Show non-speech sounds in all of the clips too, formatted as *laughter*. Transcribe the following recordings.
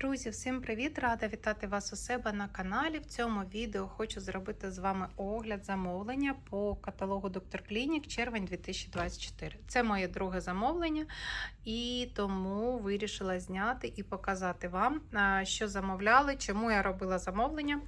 Друзі, всім привіт! Рада вітати вас у себе на каналі. В цьому відео хочу зробити з вами огляд замовлення по каталогу Доктор Клінік червень 2024. Це моє друге замовлення, і тому вирішила зняти і показати вам, що замовляли, чому я робила замовлення.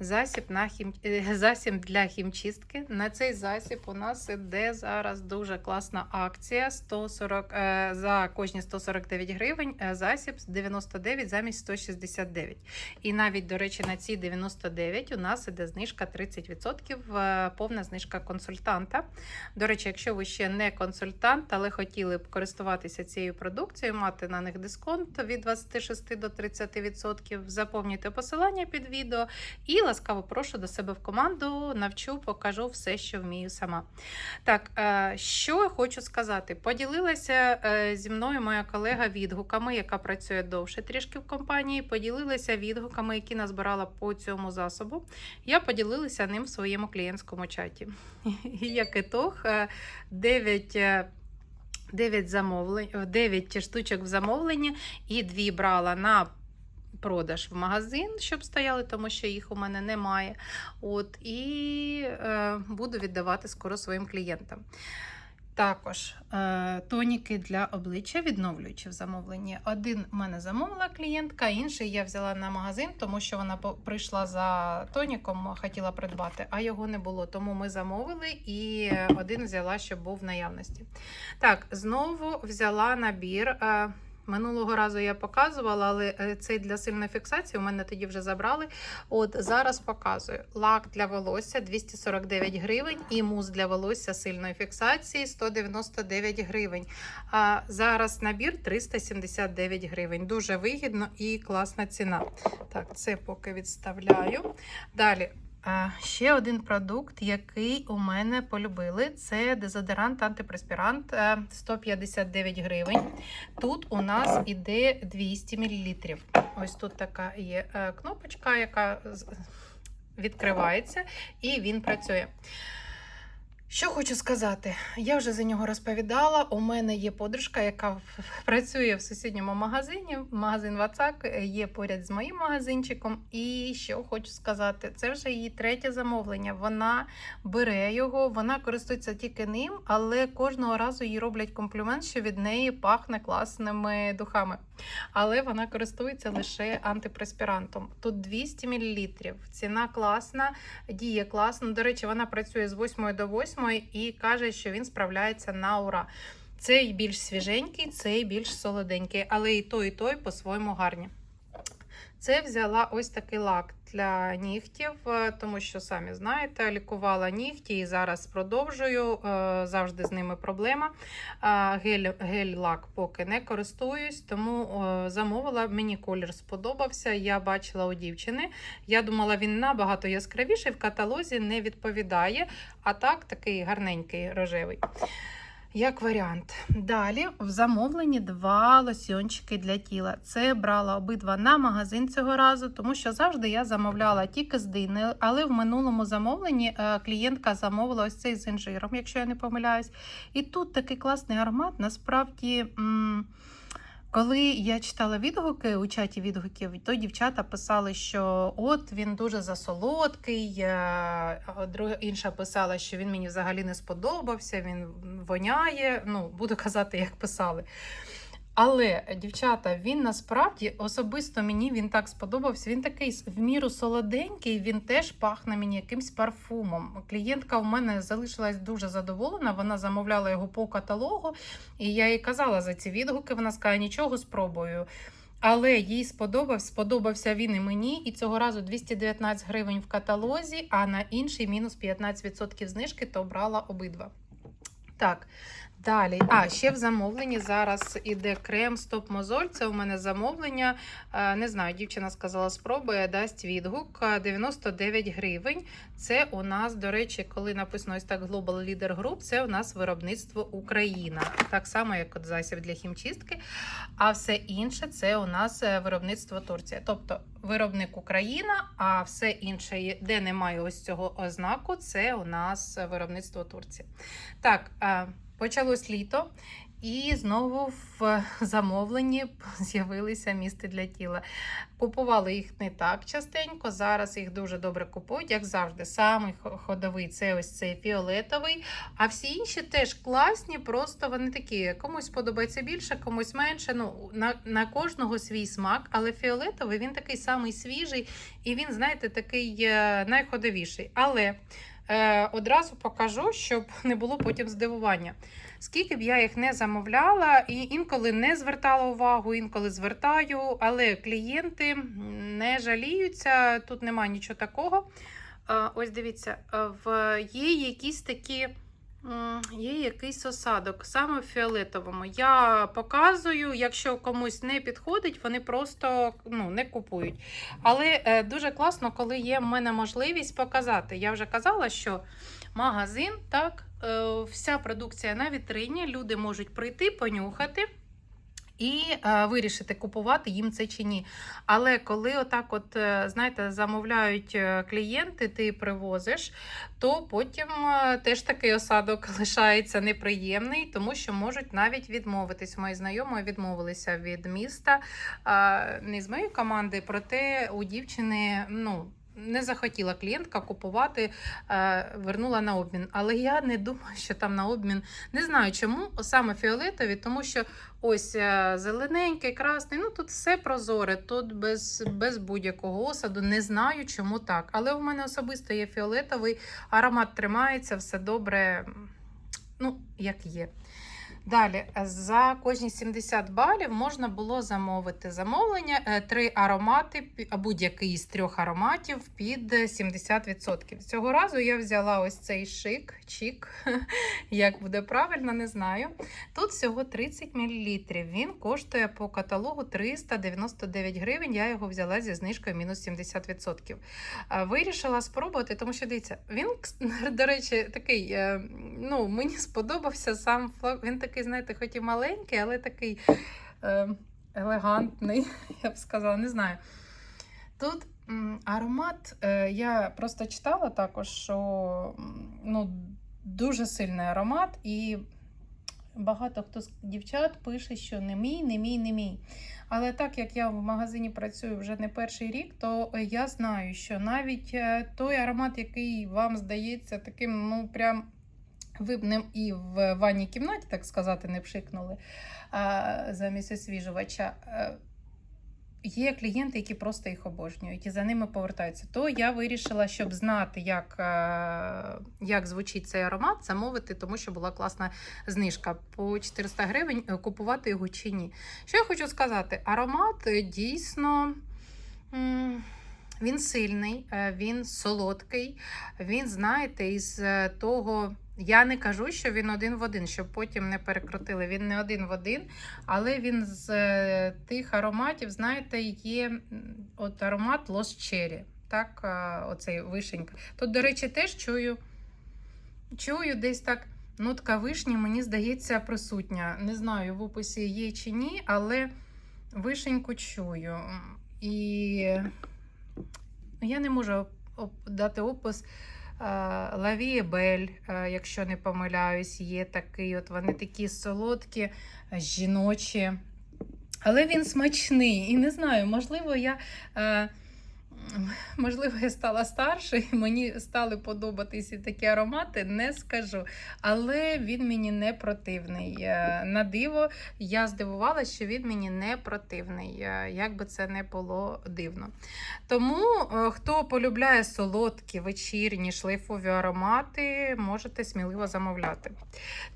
Засіб, на хім... е, засіб для хімчистки. На цей засіб у нас іде зараз дуже класна акція 140, е, за кожні 149 гривень. е, Засіб 99 замість 169. І навіть, до речі, на ці 99 у нас іде знижка 30%, е, повна знижка консультанта. До речі, якщо ви ще не консультант, але хотіли б користуватися цією продукцією, мати на них дисконт від 26 до 30%, заповнюйте посилання під відео і ласкаво прошу до себе в команду, навчу, покажу все, що вмію сама. Так, е, що я хочу сказати? Поділилася е, зі мною моя колега відгуками, яка працює довше трішки в компанії. Поділилася відгуками, які назбирала по цьому засобу. Я поділилася ним в своєму клієнтському чаті. Як ітог, 9 9 замовлень, 9 штучок в замовленні і дві брала на продаж в магазин, щоб стояли, тому що їх у мене немає. От, і е, буду віддавати скоро своїм клієнтам. Також е, тоніки для обличчя відновлюючи в замовленні. Один в мене замовила клієнтка, інший я взяла на магазин, тому що вона прийшла за тоніком, хотіла придбати, а його не було. Тому ми замовили і один взяла, щоб був в наявності. Так, знову взяла набір. Е, Минулого разу я показувала, але е, цей для сильної фіксації у мене тоді вже забрали. От зараз показую. Лак для волосся 249 гривень і мус для волосся сильної фіксації 199 гривень. А зараз набір 379 гривень. Дуже вигідно і класна ціна. Так, це поки відставляю. Далі. Ще один продукт, який у мене полюбили, це дезодорант антипреспірант е, 159 гривень. Тут у нас іде 200 мл. Ось тут така є е, кнопочка, яка відкривається, і він працює. Що хочу сказати, я вже за нього розповідала. У мене є подружка, яка працює в сусідньому магазині. Магазин Вацак є поряд з моїм магазинчиком. І що хочу сказати, це вже її третє замовлення. Вона бере його, вона користується тільки ним, але кожного разу їй роблять комплімент, що від неї пахне класними духами. Але вона користується лише антипреспірантом. Тут 200 мл. Ціна класна, діє класно. До речі, вона працює з 8 до 8 і каже, що він справляється на ура. Цей більш свіженький, цей більш солоденький, але і той, і той по-своєму гарні. Це взяла ось такий лак для нігтів, е, тому що самі знаєте, лікувала нігті і зараз продовжую. е, Завжди з ними проблема. Гель-лак поки не користуюсь, тому е, замовила. Мені колір сподобався. Я бачила у дівчини. Я думала, він набагато яскравіший, в каталозі не відповідає. А так, такий гарненький рожевий. Як варіант. Далі в замовленні два лосьончики для тіла. Це брала обидва на магазин цього разу, тому що завжди я замовляла тільки з дини, але в минулому замовленні е, клієнтка замовила ось цей з інжиром, якщо я не помиляюсь. І тут такий класний аромат. Насправді. м, коли я читала відгуки у чаті відгуків, то дівчата писали, що от він дуже засолодкий. е, друга інша писала, що він мені взагалі не сподобався, він воняє. Ну, буду казати, як писали. Але, дівчата, він насправді особисто мені він так сподобався. Він такий в міру солоденький, він теж пахне мені якимсь парфумом. Клієнтка у мене залишилась дуже задоволена. Вона замовляла його по каталогу, і я їй казала за ці відгуки. Вона сказала, нічого спробую. Але їй сподобався, сподобався він і мені. І цього разу 219 гривень в каталозі, а на інший мінус 15% знижки, то брала обидва. Так, далі. А, ще в замовленні зараз іде крем Стоп Мозоль. Це у мене замовлення. Е, Не знаю, дівчина сказала, спробує, дасть відгук. Е, 99 гривень. Це у нас, до речі, коли написано ось так Global Leader Group, це у нас виробництво Україна. Так само, як от засіб для хімчистки. А все інше це у нас е, виробництво Турція. Тобто виробник Україна, а все інше, де немає ось цього ознаку, це у нас е, виробництво Турція. Так, е, почалось літо. І знову в замовленні з'явилися місти для тіла. Купували їх не так частенько. Зараз їх дуже добре купують, як завжди. Самий ходовий це ось цей фіолетовий. А всі інші теж класні, просто вони такі. Комусь подобається більше, комусь менше. Ну, на, на кожного свій смак, але фіолетовий він такий самий свіжий і він, знаєте, такий е, найходовіший. Але одразу покажу, щоб не було потім здивування. Скільки б я їх не замовляла, і інколи не звертала увагу, інколи звертаю, але клієнти не жаліються, тут немає нічого такого. Ось дивіться, в є якісь такі. Є якийсь осадок, саме в фіолетовому. Я показую, якщо комусь не підходить, вони просто ну, не купують. Але е, дуже класно, коли є в мене можливість показати. Я вже казала, що магазин, так, е, вся продукція на вітрині, люди можуть прийти, понюхати. І е, вирішити, купувати їм це чи ні. Але коли отак, от, е, знаєте, замовляють е, клієнти, ти привозиш, то потім е, теж такий осадок *laughs* лишається неприємний, тому що можуть навіть відмовитись. Мої знайомі відмовилися від міста, е, не з моєї команди, проте у дівчини, ну. Не захотіла клієнтка купувати, е, вернула на обмін. Але я не думаю, що там на обмін. Не знаю чому, саме фіолетові, тому що ось е, зелененький, красний. Ну тут все прозоре, тут без, без будь-якого осаду. Не знаю, чому так. Але у мене особисто є фіолетовий, аромат тримається, все добре. Ну, як є. Далі, за кожні 70 балів можна було замовити замовлення е, три аромати, будь-який з трьох ароматів під 70%. Цього разу я взяла ось цей шик, чік, *laughs* як буде правильно, не знаю. Тут всього 30 мл. Він коштує по каталогу 399 гривень. Я його взяла зі знижкою мінус 70%. Вирішила спробувати, тому що дивіться, він, *laughs* до речі, такий, е, ну, мені сподобався сам флак. Він такий, знаєте, хоч і маленький, але такий е, елегантний, *laughs* я б сказала, не знаю. Тут аромат, е, я просто читала також, що ну, дуже сильний аромат, і багато хто з дівчат пише, що не мій, не мій, не мій. Але так як я в магазині працюю вже не перший рік, то я знаю, що навіть е, той аромат, який вам здається таким, ну прям ви б ним і в ванній кімнаті, так сказати, не пшикнули а, замість освіжувача. е, Є клієнти, які просто їх обожнюють і за ними повертаються. То я вирішила, щоб знати, як, е, як звучить цей аромат, замовити, тому що була класна знижка по 400 гривень, е, купувати його чи ні. Що я хочу сказати? Аромат дійсно. Він сильний, е, він солодкий. Він, знаєте, із е, того. Я не кажу, що він один в один, щоб потім не перекрутили. Він не один в один, але він з е, тих ароматів, знаєте, є от аромат Lost Cherry. Так, оцей вишенька. Тут, до речі, теж чую, чую десь так. Нотка вишні, мені здається, присутня. Не знаю, в описі є чи ні, але вишеньку чую. І я не можу дати опис. Лавіє Бель, е, якщо не помиляюсь, є такий. От вони такі солодкі, е, жіночі. Але він смачний. І не знаю, можливо, я. Можливо, я стала старше, і мені стали подобатися такі аромати, не скажу. Але він мені не противний. Е, На диво, я здивувалася, що він мені не противний, е, як би це не було дивно. Тому, е, хто полюбляє солодкі, вечірні, шлейфові аромати, можете сміливо замовляти.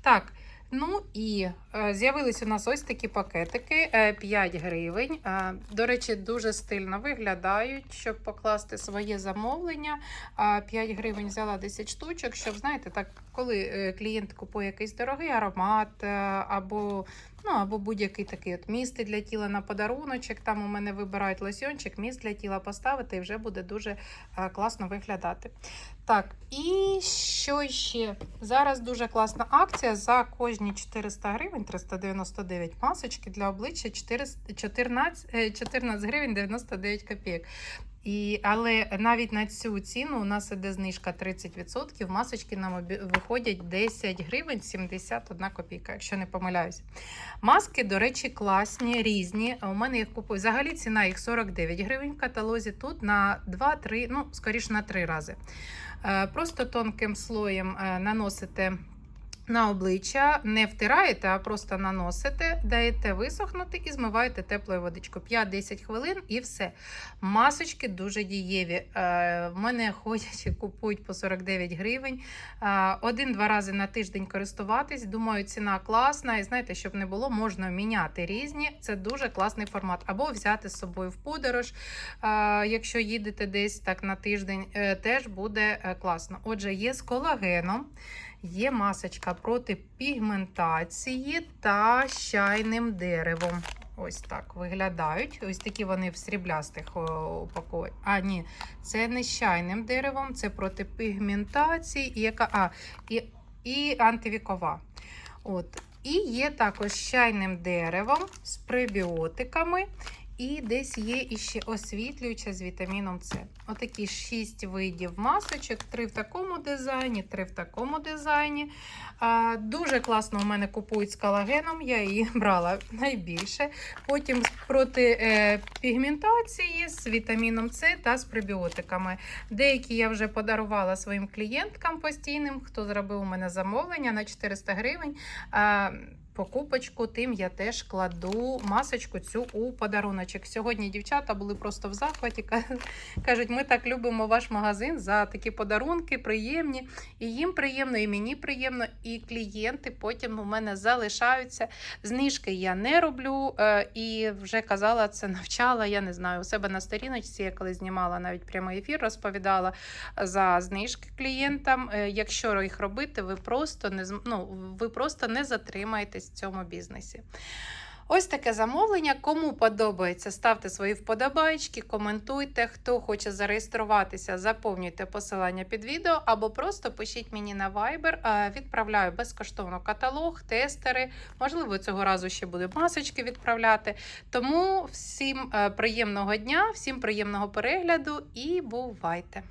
Так. Ну і е, з'явились у нас ось такі пакетики е, 5 гривень. Е, до речі, дуже стильно виглядають, щоб покласти своє замовлення. Е, 5 гривень взяла 10 штучок, щоб знаєте, так, коли е, клієнт купує якийсь дорогий аромат е, або Ну, або будь-який такий от місце для тіла на подаруночок. Там у мене вибирають лосьончик, міст для тіла поставити і вже буде дуже е, класно виглядати. Так, і що ще? Зараз дуже класна акція. За кожні 400 гривень, 399 масочки для обличчя 14, е, 14 гривень 99 копійок. І, але навіть на цю ціну у нас іде знижка 30%. Масочки нам виходять 10 гривень 71 копійка, якщо не помиляюсь. Маски, до речі, класні, різні. У мене їх купую. Взагалі ціна їх 49 гривень в каталозі. Тут на 2-3, ну, скоріше на 3 рази. Е, Просто тонким слоєм е, наносите на обличчя, не втираєте, а просто наносите, даєте висохнути і змиваєте теплою водичкою. 5-10 хвилин і все. Масочки дуже дієві. Е, В мене ходять і купують по 49 гривень. Е, Один-два рази на тиждень користуватись. Думаю, ціна класна. І знаєте, щоб не було, можна міняти різні. Це дуже класний формат. Або взяти з собою в подорож. Е, Якщо їдете десь так на тиждень, теж буде класно. Отже, є з колагеном. Є масочка проти пігментації та чайним деревом. Ось так виглядають. Ось такі вони в сріблястих упакуваннях. А, ні, це не з деревом, це проти пігментації яка. А, і, і антивікова. От. І є також з чайним деревом, з пребіотиками. І десь є іще освітлююча з вітаміном С. Отакі шість видів масочок, три в такому дизайні, три в такому дизайні. А, дуже класно у мене купують з колагеном, я її *laughs* брала найбільше. Потім проти е, пігментації з вітаміном С та з пребіотиками. Деякі я вже подарувала своїм клієнткам постійним, хто зробив у мене замовлення на 400 гривень. А, покупочку, тим я теж кладу масочку цю у подаруночок. Сьогодні дівчата були просто в захваті. Кажуть, ми так любимо ваш магазин за такі подарунки, приємні. І їм приємно, і мені приємно, і клієнти потім у мене залишаються. Знижки я не роблю. е, І вже казала, це навчала. Я не знаю. У себе на сторіночці, я коли знімала навіть прямий ефір, розповідала за знижки клієнтам. Е, Якщо їх робити, ви просто не ну, ви просто не затримаєтесь в цьому бізнесі. Ось таке замовлення. Кому подобається, ставте свої вподобайки, коментуйте. Хто хоче зареєструватися, заповнюйте посилання під відео або просто пишіть мені на Viber. Е, Відправляю безкоштовно каталог, тестери. Можливо, цього разу ще буду масочки відправляти. Тому всім е, приємного дня, всім приємного перегляду і бувайте!